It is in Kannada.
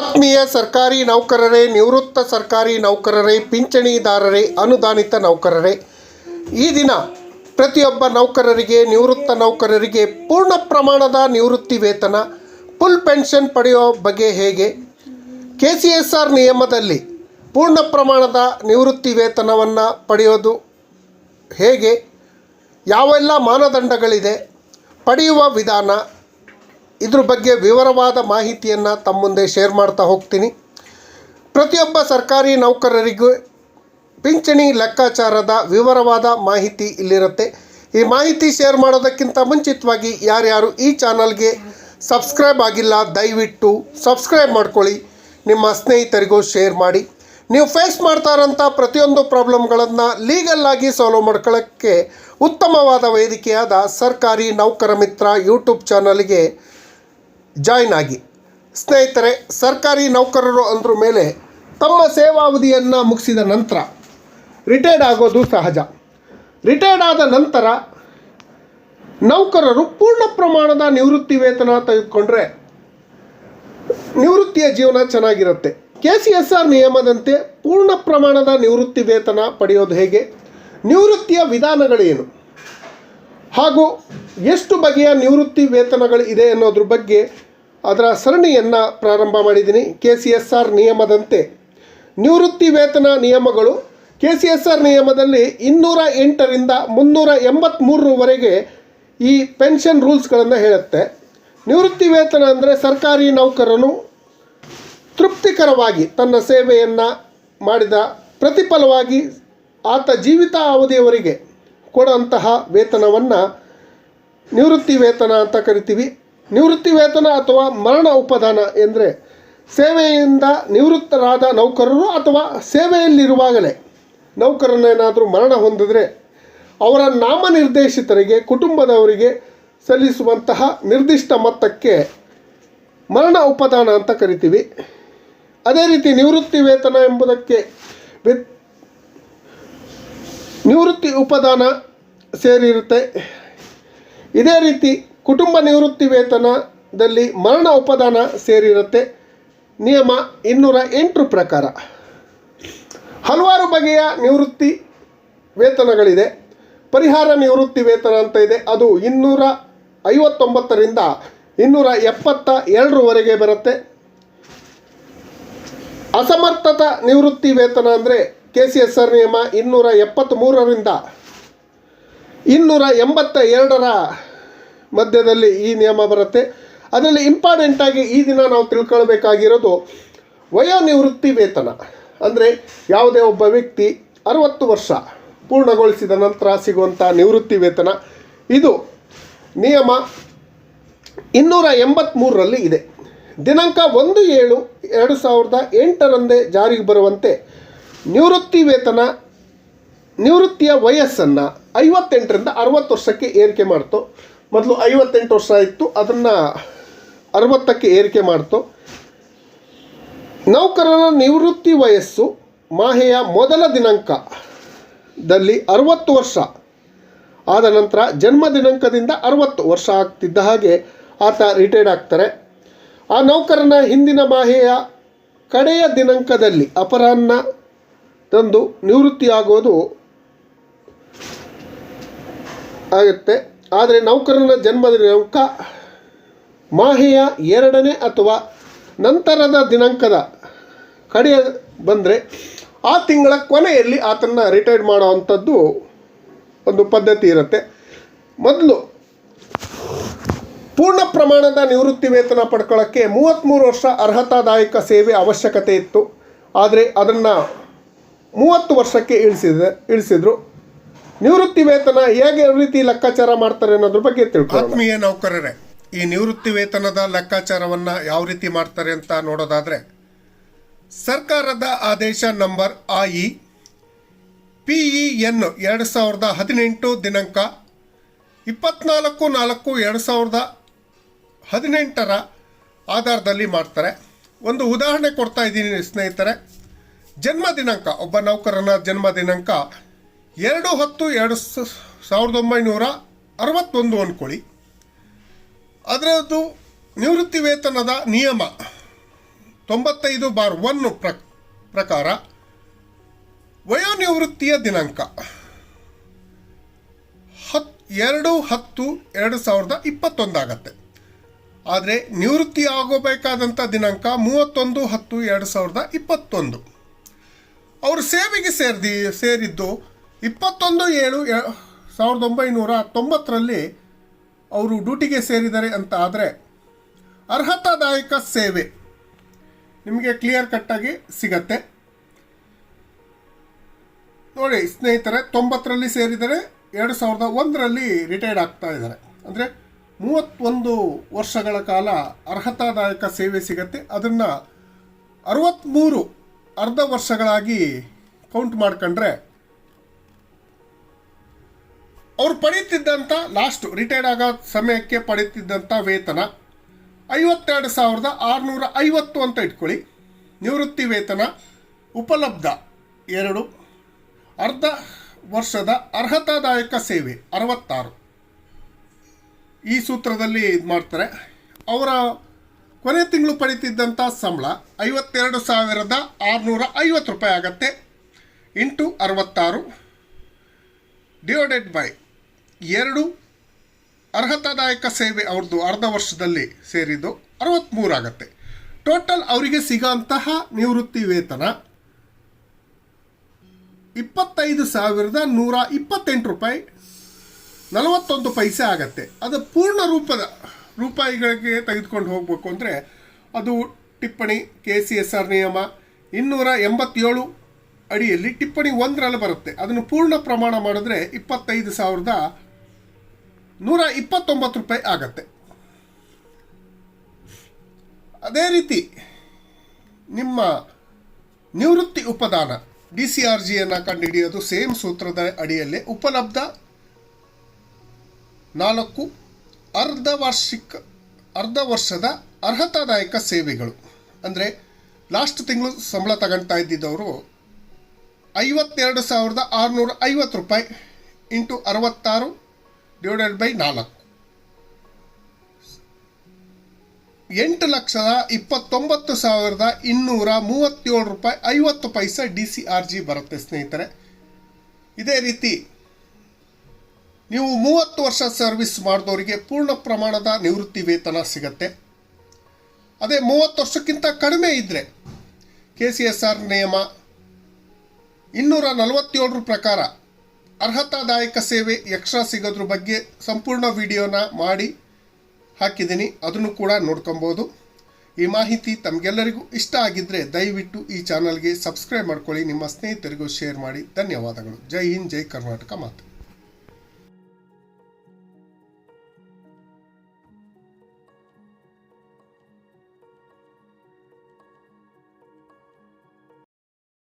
ಆತ್ಮೀಯ ಸರ್ಕಾರಿ ನೌಕರರೇ, ನಿವೃತ್ತ ಸರ್ಕಾರಿ ನೌಕರರೇ, ಪಿಂಚಣಿದಾರರೇ, ಅನುದಾನಿತ ನೌಕರರೇ, ಈ ದಿನ ಪ್ರತಿಯೊಬ್ಬ ನೌಕರರಿಗೆ, ನಿವೃತ್ತ ನೌಕರರಿಗೆ ಪೂರ್ಣ ಪ್ರಮಾಣದ ನಿವೃತ್ತಿ ವೇತನ ಫುಲ್ ಪೆನ್ಷನ್ ಪಡೆಯೋ ಬಗ್ಗೆ ಹೇಗೆ? ಕೆ ಸಿ ಎಸ್ ಆರ್ ನಿಯಮದಲ್ಲಿ ಪೂರ್ಣ ಪ್ರಮಾಣದ ನಿವೃತ್ತಿ ವೇತನವನ್ನು ಪಡೆಯೋದು ಹೇಗೆ? ಯಾವೆಲ್ಲ ಮಾನದಂಡಗಳಿದೆ? ಪಡೆಯುವ ವಿಧಾನ ಇದ್ರ ಬಗ್ಗೆ ವಿವರವಾದ ಮಾಹಿತಿಯನ್ನು ತಮ್ಮ ಮುಂದೆ ಶೇರ್ ಮಾಡ್ತಾ ಹೋಗ್ತೀನಿ. ಪ್ರತಿಯೊಬ್ಬ ಸರ್ಕಾರಿ ನೌಕರರಿಗೂ ಪಿಂಚಣಿ ಲೆಕ್ಕಾಚಾರದ ವಿವರವಾದ ಮಾಹಿತಿ ಇಲ್ಲಿರುತ್ತೆ. ಈ ಮಾಹಿತಿ ಶೇರ್ ಮಾಡೋದಕ್ಕಿಂತ ಮುಂಚಿತವಾಗಿ ಯಾರ್ಯಾರು ಈ ಚಾನಲ್ಗೆ ಸಬ್ಸ್ಕ್ರೈಬ್ ಆಗಿಲ್ಲ, ದಯವಿಟ್ಟು ಸಬ್ಸ್ಕ್ರೈಬ್ ಮಾಡ್ಕೊಳ್ಳಿ. ನಿಮ್ಮ ಸ್ನೇಹಿತರಿಗೂ ಶೇರ್ ಮಾಡಿ. ನೀವು ಫೇಸ್ ಮಾಡ್ತಾ ಇರೋಂಥ ಪ್ರತಿಯೊಂದು ಪ್ರಾಬ್ಲಮ್ಗಳನ್ನು ಲೀಗಲ್ ಆಗಿ ಸಾಲ್ವ್ ಮಾಡ್ಕೊಳ್ಳೋಕ್ಕೆ ಉತ್ತಮವಾದ ವೇದಿಕೆಯಾದ ಸರ್ಕಾರಿ ನೌಕರ ಮಿತ್ರ ಯೂಟ್ಯೂಬ್ ಚಾನಲ್ಗೆ ಜಾಯ್ನ್ ಆಗಿ. ಸ್ನೇಹಿತರೆ, ಸರ್ಕಾರಿ ನೌಕರರು ಅಂದ್ರ ಮೇಲೆ ತಮ್ಮ ಸೇವಾವಧಿಯನ್ನು ಮುಗಿಸಿದ ನಂತರ ರಿಟೈರ್ಡ್ ಆಗೋದು ಸಹಜ. ರಿಟೈರ್ಡ್ ಆದ ನಂತರ ನೌಕರರು ಪೂರ್ಣ ಪ್ರಮಾಣದ ನಿವೃತ್ತಿ ವೇತನ ತೆಗೆದುಕೊಂಡ್ರೆ ನಿವೃತ್ತಿಯ ಜೀವನ ಚೆನ್ನಾಗಿರುತ್ತೆ. ಕೆ ಸಿ ಎಸ್ ಆರ್ ನಿಯಮದಂತೆ ಪೂರ್ಣ ಪ್ರಮಾಣದ ನಿವೃತ್ತಿ ವೇತನ ಪಡೆಯೋದು ಹೇಗೆ? ನಿವೃತ್ತಿಯ ವಿಧಾನಗಳೇನು? ಹಾಗೂ ಎಷ್ಟು ಬಗೆಯ ನಿವೃತ್ತಿ ವೇತನಗಳು ಇದೆ ಅನ್ನೋದ್ರ ಬಗ್ಗೆ ಅದರ ಸರಣಿಯನ್ನು ಪ್ರಾರಂಭ ಮಾಡಿದ್ದೀನಿ. ಕೆ ಸಿ ಎಸ್ ಆರ್ ನಿಯಮದಂತೆ ನಿವೃತ್ತಿ ವೇತನ ನಿಯಮಗಳು ಕೆ ಸಿ ಎಸ್ ಆರ್ ನಿಯಮದಲ್ಲಿ ಇನ್ನೂರ ಎಂಟರಿಂದ ಮುನ್ನೂರ ಎಂಬತ್ತ್ಮೂರರವರೆಗೆ ಈ ಪೆನ್ಷನ್ ರೂಲ್ಸ್ಗಳನ್ನು ಹೇಳುತ್ತೆ. ನಿವೃತ್ತಿ ವೇತನ ಅಂದರೆ ಸರ್ಕಾರಿ ನೌಕರನು ತೃಪ್ತಿಕರವಾಗಿ ತನ್ನ ಸೇವೆಯನ್ನು ಮಾಡಿದ ಪ್ರತಿಫಲವಾಗಿ ಆತ ಜೀವಿತ ಅವಧಿಯವರಿಗೆ ಕೊಡುವಂತಹ ವೇತನವನ್ನು ನಿವೃತ್ತಿ ವೇತನ ಅಂತ ಕರಿತೀವಿ. ನಿವೃತ್ತಿ ವೇತನ ಅಥವಾ ಮರಣ ಉಪದಾನ ಎಂದರೆ ಸೇವೆಯಿಂದ ನಿವೃತ್ತರಾದ ನೌಕರರು ಅಥವಾ ಸೇವೆಯಲ್ಲಿರುವಾಗಲೇ ನೌಕರನೇನಾದರೂ ಮರಣ ಹೊಂದಿದರೆ ಅವರ ನಾಮನಿರ್ದೇಶಿತರಿಗೆ, ಕುಟುಂಬದವರಿಗೆ ಸಲ್ಲಿಸುವಂತಹ ನಿರ್ದಿಷ್ಟ ಮೊತ್ತಕ್ಕೆ ಮರಣ ಉಪದಾನ ಅಂತ ಕರಿತೀವಿ. ಅದೇ ರೀತಿ ನಿವೃತ್ತಿ ವೇತನ ಎಂಬುದಕ್ಕೆ ನಿವೃತ್ತಿ ಉಪದಾನ ಸೇರಿರುತ್ತೆ. ಇದೇ ರೀತಿ ಕುಟುಂಬ ನಿವೃತ್ತಿ ವೇತನದಲ್ಲಿ ಮರಣ ಉಪದಾನ ಸೇರಿರುತ್ತೆ. ನಿಯಮ ಇನ್ನೂರ ಎಂಟರ ಪ್ರಕಾರ. ಹಲವಾರು ಬಗೆಯ ನಿವೃತ್ತಿ ವೇತನಗಳಿದೆ. ಪರಿಹಾರ ನಿವೃತ್ತಿ ವೇತನ ಅಂತ ಇದೆ. ಅದು ಇನ್ನೂರ ಐವತ್ತೊಂಬತ್ತರಿಂದ ಇನ್ನೂರ ಎಪ್ಪತ್ತ ಎರಡರವರೆಗೆ ಬರುತ್ತೆ. ಅಸಮರ್ಥತ ನಿವೃತ್ತಿ ವೇತನ ಅಂದರೆ ಕೆ ಸಿ ಎಸ್ ಆರ್ ನಿಯಮ ಇನ್ನೂರ ಎಪ್ಪತ್ತ್ಮೂರರಿಂದ ಇನ್ನೂರ ಎಂಬತ್ತ ಎರಡರ ಮಧ್ಯದಲ್ಲಿ ಈ ನಿಯಮ ಬರುತ್ತೆ. ಅದರಲ್ಲಿ ಇಂಪಾರ್ಟೆಂಟಾಗಿ ಈ ದಿನ ನಾವು ತಿಳ್ಕೊಳ್ಬೇಕಾಗಿರೋದು ವಯೋನಿವೃತ್ತಿ ವೇತನ ಅಂದರೆ ಯಾವುದೇ ಒಬ್ಬ ವ್ಯಕ್ತಿ ಅರವತ್ತು ವರ್ಷ ಪೂರ್ಣಗೊಳಿಸಿದ ನಂತರ ಸಿಗುವಂಥ ನಿವೃತ್ತಿ ವೇತನ ಇದು ನಿಯಮ ಇನ್ನೂರ ಎಂಬತ್ತ್ಮೂರರಲ್ಲಿ ಇದೆ. ದಿನಾಂಕ ಒಂದು ಏಳು ಎರಡು ಸಾವಿರದ ಎಂಟರಂದೇ ಜಾರಿಗೆ ಬರುವಂತೆ ನಿವೃತ್ತಿ ವೇತನ ನಿವೃತ್ತಿಯ ವಯಸ್ಸನ್ನು ಐವತ್ತೆಂಟರಿಂದ ಅರವತ್ತು ವರ್ಷಕ್ಕೆ ಏರಿಕೆ ಮಾಡ್ತು. ಮೊದಲು ಐವತ್ತೆಂಟು ವರ್ಷ ಇತ್ತು, ಅದನ್ನು ಅರವತ್ತಕ್ಕೆ ಏರಿಕೆ ಮಾಡ್ತು. ನೌಕರರ ನಿವೃತ್ತಿ ವಯಸ್ಸು ಮಾಹೆಯ ಮೊದಲ ದಿನಾಂಕದಲ್ಲಿ ಅರವತ್ತು ವರ್ಷ. ಆದ ನಂತರ ಜನ್ಮ ದಿನಾಂಕದಿಂದ ಅರವತ್ತು ವರ್ಷ ಆಗ್ತಿದ್ದ ಹಾಗೆ ಆತ ರಿಟೈರ್ಡ್ ಆಗ್ತಾರೆ. ಆ ನೌಕರನ ಹಿಂದಿನ ಮಾಹೆಯ ಕಡೆಯ ದಿನಾಂಕದಲ್ಲಿ ಅಪರಾಹ್ನ ತಂದು ನಿವೃತ್ತಿಯಾಗೋದು ಆಗುತ್ತೆ. ಆದರೆ ನೌಕರನ ಜನ್ಮ ದಿನಾಂಕ ಮಾಹೆಯ ಎರಡನೇ ಅಥವಾ ನಂತರದ ದಿನಾಂಕದ ಕಡೆಯ ಬಂದರೆ ಆ ತಿಂಗಳ ಕೊನೆಯಲ್ಲಿ ಆತನ್ನು ರಿಟೈರ್ಡ್ ಮಾಡುವಂಥದ್ದು ಒಂದು ಪದ್ಧತಿ ಇರುತ್ತೆ. ಮೊದಲು ಪೂರ್ಣ ಪ್ರಮಾಣದ ನಿವೃತ್ತಿ ವೇತನ ಪಡ್ಕೊಳ್ಳೋಕ್ಕೆ ಮೂವತ್ತ್ಮೂರು ವರ್ಷ ಅರ್ಹತಾದಾಯಕ ಸೇವೆ ಅವಶ್ಯಕತೆ ಇತ್ತು. ಆದರೆ ಅದನ್ನು ಮೂವತ್ತು ವರ್ಷಕ್ಕೆ ಇಳಿಸಿದ, ಇಳಿಸಿದ್ರು. ನಿವೃತ್ತಿ ವೇತನ ಹೇಗೆ ರೀತಿ ಲೆಕ್ಕಾಚಾರ ಮಾಡ್ತಾರೆ ಅನ್ನೋದ್ರ ಬಗ್ಗೆ ತಿಳ್ಕೊಳ್ಳೋಣ. ಆತ್ಮೀಯ ನೌಕರರೇ, ಈ ನಿವೃತ್ತಿ ವೇತನದ ಲೆಕ್ಕಾಚಾರವನ್ನು ಯಾವ ರೀತಿ ಮಾಡ್ತಾರೆ ಅಂತ ನೋಡೋದಾದರೆ, ಸರ್ಕಾರದ ಆದೇಶ number I E P E N ಎರಡು ಸಾವಿರದ ಹದಿನೆಂಟು ದಿನಾಂಕ ಇಪ್ಪತ್ನಾಲ್ಕು ನಾಲ್ಕು ಎರಡು ಸಾವಿರದ ಹದಿನೆಂಟರ ಆಧಾರದಲ್ಲಿ ಮಾಡ್ತಾರೆ. ಒಂದು ಉದಾಹರಣೆ ಕೊಡ್ತಾ ಇದ್ದೀನಿ ಸ್ನೇಹಿತರೆ, ಜನ್ಮ ದಿನಾಂಕ, ಒಬ್ಬ ನೌಕರನ ಜನ್ಮ ದಿನಾಂಕ ಎರಡು ಹತ್ತು ಎರಡು ಸಾವಿರದ ಒಂಬೈನೂರ ಅರವತ್ತೊಂದು ಅಂದ್ಕೊಳ್ಳಿ ಅದರದ್ದು ನಿವೃತ್ತಿ ವೇತನದ ನಿಯಮ ತೊಂಬತ್ತೈದು ಬಾರ್ ಒನ್ ಪ್ರ, ಪ್ರಕಾರ ವಯೋನಿವೃತ್ತಿಯ ದಿನಾಂಕ ಹತ್, ಎರಡು ಹತ್ತು ಎರಡು ಸಾವಿರದ ಇಪ್ಪತ್ತೊಂದಾಗತ್ತೆ ಆದರೆ ನಿವೃತ್ತಿ ಆಗಬೇಕಾದಂಥ ದಿನಾಂಕ ಮೂವತ್ತೊಂದು ಹತ್ತು ಎರಡು ಸಾವಿರದ ಇಪ್ಪತ್ತೊಂದು. ಅವರು ಸೇವೆಗೆ ಸೇರಿದಿ, ಸೇರಿದ್ದು ಇಪ್ಪತ್ತೊಂದು ಏಳು ಸಾವಿರದ ಒಂಬೈನೂರ ತೊಂಬತ್ತರಲ್ಲಿ ಅವರು ಡ್ಯೂಟಿಗೆ ಸೇರಿದರೆ ಅಂತ ಆದರೆ ಅರ್ಹತಾದಾಯಕ ಸೇವೆ ನಿಮಗೆ ಕ್ಲಿಯರ್ ಕಟ್ಟಾಗಿ ಸಿಗತ್ತೆ. ನೋಡಿ, ಸ್ನೇಹಿತರೆ, ತೊಂಬತ್ತರಲ್ಲಿ ಸೇರಿದರೆ ಎರಡು ಸಾವಿರದ ಒಂದರಲ್ಲಿ ರಿಟೈರ್ಡ್ ಆಗ್ತಾ ಇದ್ದಾರೆ. ಅಂದರೆ ಮೂವತ್ತೊಂದು ವರ್ಷಗಳ ಕಾಲ ಅರ್ಹತಾದಾಯಕ ಸೇವೆ ಸಿಗತ್ತೆ. ಅದನ್ನು ಅರವತ್ತ್ಮೂರು ಅರ್ಧ ವರ್ಷಗಳಾಗಿ ಕೌಂಟ್ ಮಾಡ್ಕೊಂಡ್ರೆ ಅವ್ರು ಪಡೀತಿದ್ದಂಥ ಲಾಸ್ಟ್ ರಿಟೈರ್ಡ್ ಆಗೋ ಸಮಯಕ್ಕೆ ಪಡೀತಿದ್ದಂಥ ವೇತನ ಐವತ್ತೆರಡು ಸಾವಿರದ ಆರುನೂರ ಐವತ್ತು ಅಂತ ಇಟ್ಕೊಳ್ಳಿ. ನಿವೃತ್ತಿ ವೇತನ ಉಪಲಬ್ಧ ಎರಡು. ಅರ್ಧ ವರ್ಷದ ಅರ್ಹತಾದಾಯಕ ಸೇವೆ ಅರವತ್ತಾರು. ಈ ಸೂತ್ರದಲ್ಲಿ ಇದು ಮಾಡ್ತಾರೆ. ಅವರ ಕೊನೆ ತಿಂಗಳು ಪಡೀತಿದ್ದಂಥ ಸಂಬಳ ಐವತ್ತೆರಡು ಸಾವಿರದ ಆರುನೂರ ಐವತ್ತು ರೂಪಾಯಿ ಆಗತ್ತೆ. ಇಂಟು ಅರವತ್ತಾರು. ಡಿವೈಡೆಡ್ ಬೈ ಎರಡು ಅರ್ಹತಾದಾಯಕ ಸೇವೆ ಅವ್ರದ್ದು ಅರ್ಧ ವರ್ಷದಲ್ಲಿ ಸೇರಿದ್ದು ಅರವತ್ತ್ಮೂರು ಆಗುತ್ತೆ. ಟೋಟಲ್ ಅವರಿಗೆ ಸಿಗೋಂತಹ ನಿವೃತ್ತಿ ವೇತನ ಇಪ್ಪತ್ತೈದು ಸಾವಿರದ ನೂರ ಇಪ್ಪತ್ತೆಂಟು ರೂಪಾಯಿ ನಲವತ್ತೊಂದು ಪೈಸೆ ಆಗತ್ತೆ. ಅದು ಪೂರ್ಣ ರೂಪದ ರೂಪಾಯಿಗಳಿಗೆ ತೆಗೆದುಕೊಂಡು ಹೋಗಬೇಕು ಅಂದರೆ ಅದು ಟಿಪ್ಪಣಿ ಕೆ ಸಿ ಎಸ್ ಆರ್ ನಿಯಮ ಇನ್ನೂರ ಎಂಬತ್ತೇಳು ಅಡಿಯಲ್ಲಿ ಟಿಪ್ಪಣಿ ಒಂದರಲ್ಲಿ ಬರುತ್ತೆ. ಅದನ್ನು ಪೂರ್ಣ ಪ್ರಮಾಣ ಮಾಡಿದ್ರೆ ಇಪ್ಪತ್ತೈದು ಸಾವಿರದ ನೂರ ಇಪ್ಪತ್ತೊಂಬತ್ತು ರೂಪಾಯಿ ಆಗತ್ತೆ. ಅದೇ ರೀತಿ ನಿಮ್ಮ ನಿವೃತ್ತಿ ಉಪದಾನ ಡಿ ಸಿ ಆರ್ ಜಿಯನ್ನು ಕಂಡುಹಿಡಿಯೋದು ಸೇಮ್ ಸೂತ್ರದ ಅಡಿಯಲ್ಲಿ ಉಪಲಬ್ಧ ನಾಲ್ಕು ಅರ್ಧ ವಾರ್ಷಿಕ ಅರ್ಧ ವರ್ಷದ ಅರ್ಹತಾದಾಯಕ ಸೇವೆಗಳು. ಅಂದರೆ ಲಾಸ್ಟ್ ತಿಂಗಳು ಸಂಬಳ ತಗೊಳ್ತಾ ಇದ್ದಿದ್ದವರು ಐವತ್ತೆರಡು ಸಾವಿರದ ಆರುನೂರ ಐವತ್ತು ರೂಪಾಯಿ ಇಂಟು ಅರವತ್ತಾರು ಡಿವೈಡೆಡ್ ಬೈ ನಾಲ್ಕು. ಎಂಟು ಲಕ್ಷದ ಇಪ್ಪತ್ತೊಂಬತ್ತು ಸಾವಿರದ ಇನ್ನೂರ ಮೂವತ್ತೇಳು ರೂಪಾಯಿ ಐವತ್ತು ಪೈಸೆ ಡಿ ಸಿ ಆರ್ ಜಿ ಬರುತ್ತೆ, ಸ್ನೇಹಿತರೆ. ಇದೇ ರೀತಿ ನೀವು ಮೂವತ್ತು ವರ್ಷ ಸರ್ವಿಸ್ ಮಾಡಿದವರಿಗೆ ಪೂರ್ಣ ಪ್ರಮಾಣದ ನಿವೃತ್ತಿ ವೇತನ ಸಿಗತ್ತೆ. ಅದೇ ಮೂವತ್ತು ವರ್ಷಕ್ಕಿಂತ ಕಡಿಮೆ ಇದ್ದರೆ ಕೆ ಸಿ ಎಸ್ ಆರ್ ನಿಯಮ ಇನ್ನೂರ ನಲವತ್ತೇಳರ ಪ್ರಕಾರ ಅರ್ಹತಾದಾಯಕ ಸೇವೆ ಎಕ್ಸ್ಟ್ರಾ ಸಿಗೋದ್ರ ಬಗ್ಗೆ ಸಂಪೂರ್ಣ ವಿಡಿಯೋನ ಮಾಡಿ ಹಾಕಿದ್ದೀನಿ. ಅದನ್ನು ಕೂಡ ನೋಡ್ಕೊಬೋದು. ಈ ಮಾಹಿತಿ ತಮಗೆಲ್ಲರಿಗೂ ಇಷ್ಟ ಆಗಿದ್ದರೆ ದಯವಿಟ್ಟು ಈ ಚಾನಲ್ಗೆ ಸಬ್ಸ್ಕ್ರೈಬ್ ಮಾಡ್ಕೊಳ್ಳಿ. ನಿಮ್ಮ ಸ್ನೇಹಿತರಿಗೂ ಶೇರ್ ಮಾಡಿ. ಧನ್ಯವಾದಗಳು. ಜೈ ಹಿಂದ್, ಜೈ ಕರ್ನಾಟಕ ಮಾತು.